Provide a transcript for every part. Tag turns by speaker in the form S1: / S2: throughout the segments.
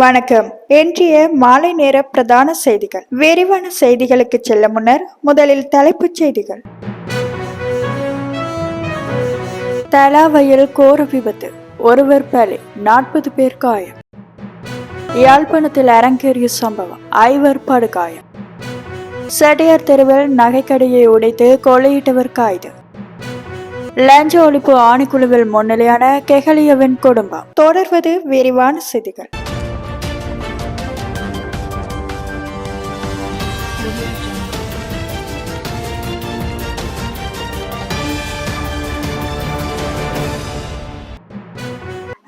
S1: வணக்கம். இன்றைய மாலை நேர பிரதான செய்திகள். விரிவான செய்திகளுக்கு செல்ல முன்னர் முதலில் தலைப்புச் செய்திகள். தலாவையில் கோர விபத்து. ஒருவர் பலி நாற்பது பேர் காயம். யாழ்ப்பாணத்தில் அரங்கேறிய சம்பவம் ஐவர் படுகாயம் செட்டியார் தெருவில் நகைக்கடையை உடைத்து கொள்ளையிட்டவர் கைது. லஞ்ச ஒழிப்பு ஆணைக்குழுவில் முன்னிலையான கெகலியவின் குடும்பம். தொடர்வது விரிவான செய்திகள்.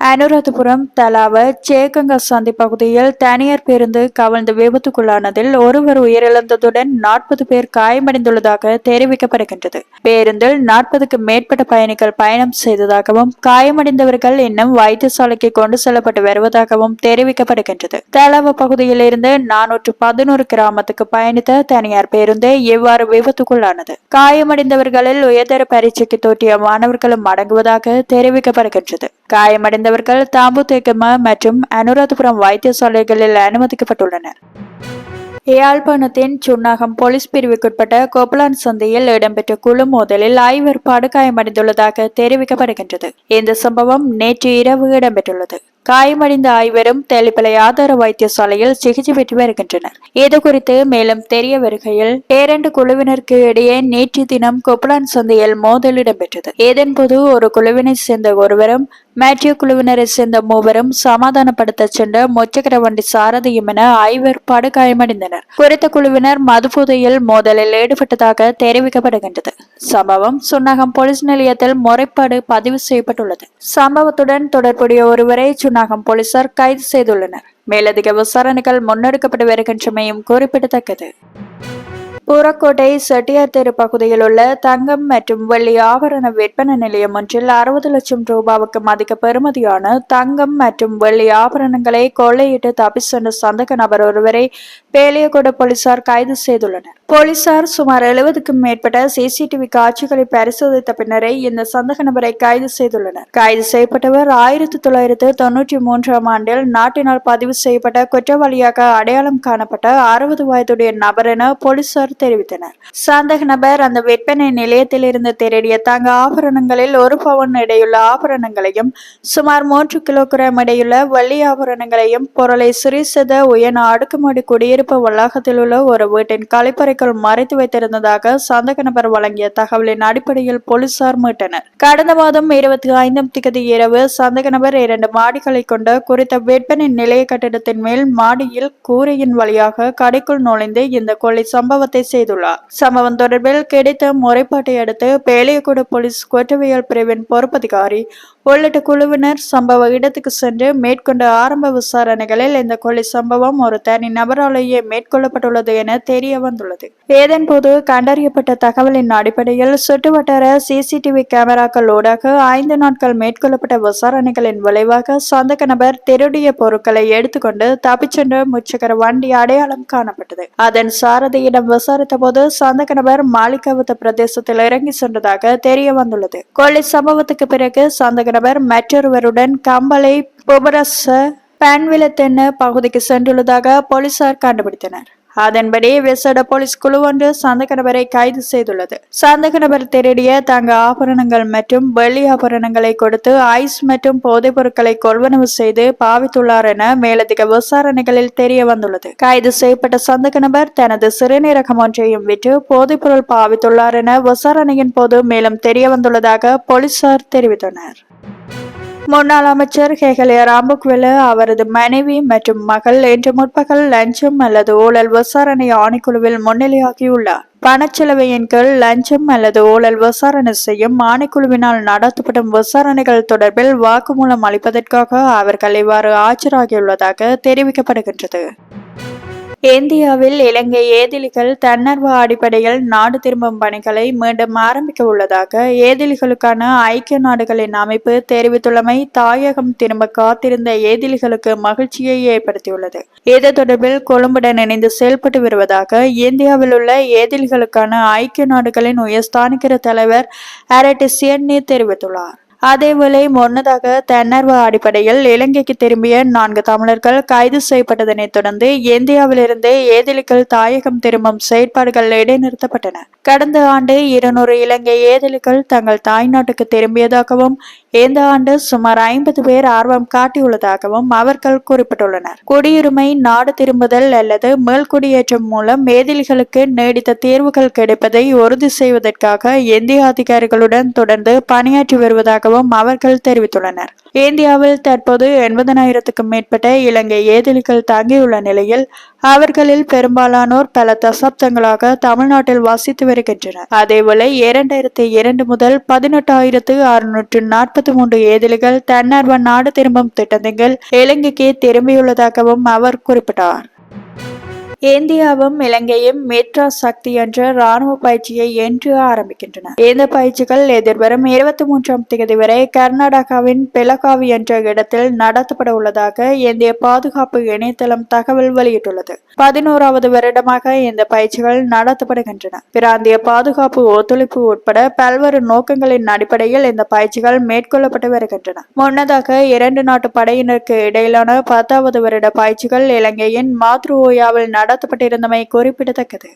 S1: அனுராதபுரம் தலாவ சேகங்க சந்தி பகுதியில் தனியார் பேருந்து கவிழ்ந்து விபத்துக்குள்ளானதில் ஒருவர் உயிரிழந்ததுடன் நாற்பது பேர் காயமடைந்துள்ளதாக தெரிவிக்கப்படுகின்றது. பேருந்தில் நாற்பதுக்கு மேற்பட்ட பயணிகள் பயணம் செய்ததாகவும் காயமடைந்தவர்கள் இன்னும் வைத்தியசாலைக்கு கொண்டு செல்லப்பட்டு வருவதாகவும் தெரிவிக்கப்படுகின்றது. தலாவ பகுதியில் இருந்து நானூற்று பதினோரு கிராமத்துக்கு பயணித்த தனியார் பேருந்து இவ்வாறு விபத்துக்குள்ளானது. காயமடைந்தவர்களில் உயர்தர பரீட்சைக்கு தோற்றிய மாணவர்களும் அடங்குவதாக தெரிவிக்கப்படுகின்றது. காயமடைந்தவர்கள் தாம்புத்தேக்கம மற்றும் அனுராதபுரம் வைத்தியசாலைகளில் அனுமதிக்கப்பட்டுள்ளனர். யாழ்ப்பாணத்தின் சுன்னாகம் போலீஸ் பிரிவுக்குட்பட்ட கோபலான் சந்தையில் இடம்பெற்ற குழு மோதலில் ஐவர் படுகாயமடைந்துள்ளதாக தெரிவிக்கப்படுகின்றது. இந்த சம்பவம் நேற்று இரவு இடம்பெற்றுள்ளது. காயமடைந்த ஐவரும் தெளிப்பலை ஆதார வைத்தியசாலையில் சிகிச்சை பெற்று வருகின்றனர். இது குறித்து மேலும் தெரிய வருகையில் இரண்டு குழுவினருக்கு இடையே நேற்று தினம் கொப்பலான் சந்தையில் மோதல் இடம்பெற்றது. இதன்போது ஒரு குழுவினை சேர்ந்த ஒருவரும் மேட்சிய குழுவினரை சேர்ந்த மூவரும் சமாதானப்படுத்த சென்ற மொச்சக்கர வண்டி சாரதியும் என ஐவர் படுகாயமடைந்தனர். குறித்த குழுவினர் மதுபோதையில் மோதலில் ஈடுபட்டதாக தெரிவிக்கப்படுகின்றது. சம்பவம் சுன்னகம் போலீஸ் நிலையத்தில் முறைப்பாடு பதிவு செய்யப்பட்டுள்ளது. சம்பவத்துடன் தொடர்புடைய ஒருவரை சுன்னாகம் போலீசார் கைது செய்துள்ளனர். மேலதிக விசாரணைகள் முன்னெடுக்கப்பட்டு வருகின்றமையும் குறிப்பிடத்தக்கது. புறக்கோட்டை செட்டியார் தெரு பகுதியில் உள்ள தங்கம் மற்றும் வெள்ளி ஆபரண விற்பனை நிலையம் ஒன்றில் அறுபது லட்சம் ரூபாவுக்கு அதிக பெறுமதியான தங்கம் மற்றும் வெள்ளி ஆபரணங்களை கொள்ளையிட்டு தப்பி சென்ற சந்தக நபர் ஒருவரை பேலியகோடு போலீசார் கைது செய்துள்ளனர். போலீசார் சுமார் எழுபதுக்கும் மேற்பட்ட சிசிடிவி காட்சிகளை பரிசோதித்த பின்னரே இந்த சந்தக நபரை கைது செய்துள்ளனர். கைது செய்யப்பட்டவர் ஆயிரத்தி தொள்ளாயிரத்து தொன்னூற்றி மூன்றாம் ஆண்டில் நாட்டினால் பதிவு செய்யப்பட்ட குற்றவாளியாக அடையாளம் காணப்பட்ட அறுபது வயதுடைய நபர் என போலீசார் தெரிவித்தனர். சந்தக நபர் அந்த விற்பனை நிலையத்தில் இருந்து திருடிய தங்க ஆபரணங்களில் ஒரு பவுன் இடையுள்ள ஆபரணங்களையும் சுமார் மூன்று கிலோகிராம் இடையுள்ள வெள்ளி ஆபரணங்களையும் பொருளை சிறிசத உயர்ந்த அடுக்குமாடி குடியிருப்பு வளாகத்தில் உள்ள ஒரு வீட்டின் கழிப்பறைக்குள் மறைத்து வைத்திருந்ததாக சந்தக நபர் வழங்கிய தகவலின் அடிப்படையில் போலீசார் மீட்டனர். கடந்த மாதம் இருபத்தி ஐந்தாம் திகதி இரவு சந்தக நபர் இரண்டு மாடிகளை கொண்ட குறித்த விற்பனை நிலைய கட்டிடத்தின் மேல் மாடியில் கூரையின் வழியாக கடைக்குள் நுழைந்து இந்த கொலை சம்பவத்தை செய்துள்ளார் சம்பவம் தொடர்பில் கிடைத்த முறைப்பாட்டை அடுத்து பேலியகுடு போலீஸ் குற்றவியல் பிரிவின் பொறுப்பதிகாரி உள்ளிட்ட குழுவினர் சம்பவ இடத்துக்கு சென்று மேற்கொண்ட ஆரம்ப விசாரணைகளில் இந்த கொலை சம்பவம் ஒரு தனி நபராலேயே மேற்கொள்ளப்பட்டுள்ளது என தெரிய வந்துள்ளது இதன்போது கண்டறியப்பட்ட தகவலின் அடிப்படையில் சுற்றுவட்டார சிசிடிவி கேமராக்கள் ஊடாக ஐந்து நாட்கள் மேற்கொள்ளப்பட்ட விசாரணைகளின் விளைவாக சந்தக நபர் திருடிய பொருட்களை எடுத்துக்கொண்டு தப்பிச்சென்ற முச்சக்கர வண்டி அடையாளம் காணப்பட்டது. அதன் சாரதியிடம் விசாரணை விசாரித்த போது சந்தக நபர் மாலிகாவத்த பிரதேசத்தில் இறங்கி சென்றதாக தெரிய வந்துள்ளது கொலை சம்பவத்துக்கு பிறகு சந்தக நபர் மற்றொருவருடன் கம்பளை புபரச பன்விலத்தென்ன பகுதிக்கு சென்றுள்ளதாக போலீசார் கண்டுபிடித்தனர். அதன்படி விசேட போலீஸ் குழு ஒன்று சந்தக நபரை கைது செய்துள்ளது. சந்தக நபர் திருடிய தங்க ஆபரணங்கள் மற்றும் வெள்ளி ஆபரணங்களை கொடுத்து ஐஸ் மற்றும் போதைப் பொருட்களை கொள்வனவு செய்து பாவித்துள்ளார் என மேலதிக விசாரணைகளில் தெரிய வந்துள்ளது. கைது செய்யப்பட்ட சந்தக நபர் தனது சிறுநீரகம் ஒன்றையும் விற்று போதைப் பொருள் பாவித்துள்ளார் என விசாரணையின் போது மேலும் தெரிய வந்துள்ளதாக போலீசார் தெரிவித்தனர். முன்னாள் அமைச்சர் ஹெகலிய ராம்புக்வெல அவரது மனைவி மற்றும் மகள் இன்று முற்பகல் லஞ்சம் அல்லது ஊழல் விசாரணை ஆணைக்குழுவில் முன்னிலையாகியுள்ளார். பணச்செலவையின் கீழ் லஞ்சம் அல்லது ஊழல் விசாரணை செய்யும் ஆணைக்குழுவினால் நடத்தப்படும் விசாரணைகள் தொடர்பில் வாக்குமூலம் அளிப்பதற்காக அவர்கள் இவ்வாறு ஆஜராகியுள்ளதாக தெரிவிக்கப்படுகின்றது. இந்தியாவில் இலங்கை ஏதிலிகள் தன்னர்வ அடிப்படையில் நாடு திரும்பும் பணிகளை மீண்டும் ஆரம்பிக்க உள்ளதாக ஏதிலிகளுக்கான ஐக்கிய நாடுகளின் அமைப்பு தெரிவித்துள்ளமை தாயகம் திரும்ப காத்திருந்த ஏதிலிகளுக்கு மகிழ்ச்சியை ஏற்படுத்தியுள்ளது. இது தொடர்பில் கொழும்புடன் இணைந்து செயல்பட்டு வருவதாக இந்தியாவில் உள்ள ஏதிலிகளுக்கான ஐக்கிய நாடுகளின் உயர்ஸ்தானிக்கிற தலைவர் அரட்டி சியன்னி தெரிவித்துள்ளார். அதேவேளை முன்னதாக தன்னார்வ அடிப்படையில் இலங்கைக்கு திரும்பிய நான்கு தமிழர்கள் கைது செய்யப்பட்டதனை தொடர்ந்து இந்தியாவிலிருந்து ஏதிலிகள் தாயகம் திரும்பும் செயற்பாடுகள் இடைநிறுத்தப்பட்டன. கடந்த ஆண்டு இருநூறு இலங்கை ஏதிலிகள் தங்கள் தாய்நாட்டுக்கு திரும்பியதாகவும் இந்த ஆண்டு சுமார் ஐம்பது பேர் ஆர்வம் காட்டியுள்ளதாகவும் அவர்கள் குறிப்பிட்டுள்ளனர். குடியுரிமை நாடு திரும்புதல் அல்லது மேல்குடியேற்றம் மூலம் மேதிலிகளுக்கு நீடித்த தீர்வுகள் கிடைப்பதை உறுதி செய்வதற்காக இந்திய அதிகாரிகளுடன் தொடர்ந்து பணியாற்றி வருவதாகவும் அவர்கள் தெரிவித்துள்ளனர். இந்தியாவில் தற்போது எண்பதனாயிரத்துக்கும் மேற்பட்ட இலங்கை ஏதிலிகள் தங்கியுள்ள நிலையில் அவர்களில் பெரும்பாலானோர் பல தசாப்தங்களாக தமிழ்நாட்டில் வசித்து வருகின்றனர். அதேவேளை இரண்டாயிரத்தி இரண்டு முதல் பதினெட்டாயிரத்து அறுநூற்று நாற்பத்தி மூன்று ஏதிலிகள். தன்னார்வ நாடு திரும்பும் திட்டத்தில் இலங்கைக்கு திரும்பியுள்ளதாகவும் அவர் குறிப்பிட்டார். இந்தியாவும் இலங்கையும் மெட்ரா சக்தி என்ற ராணுவ பயிற்சியை என்று ஆரம்பிக்கின்றன. இந்த பயிற்சிகள் எதிர்வரும் இருபத்தி மூன்றாம் தேதி வரை கர்நாடகாவின் பெலகாவி என்ற இடத்தில் நடத்தப்பட உள்ளதாக இந்திய பாதுகாப்பு இணையதளம் தகவல் வெளியிட்டுள்ளது. பதினோராவது வருடமாக இந்த பயிற்சிகள் நடத்தப்படுகின்றன. பிராந்திய பாதுகாப்பு ஒத்துழைப்பு உட்பட பல்வேறு நோக்கங்களின் அடிப்படையில் இந்த பயிற்சிகள் மேற்கொள்ளப்பட்டு வருகின்றன. முன்னதாக இரண்டு நாட்டு படையினருக்கு இடையிலான பத்தாவது வருட பயிற்சிகள் இலங்கையின் மாத்ருவோயாவில் நடத்தப்பட்டிருந்தமை குறிப்பிடத்தக்கது.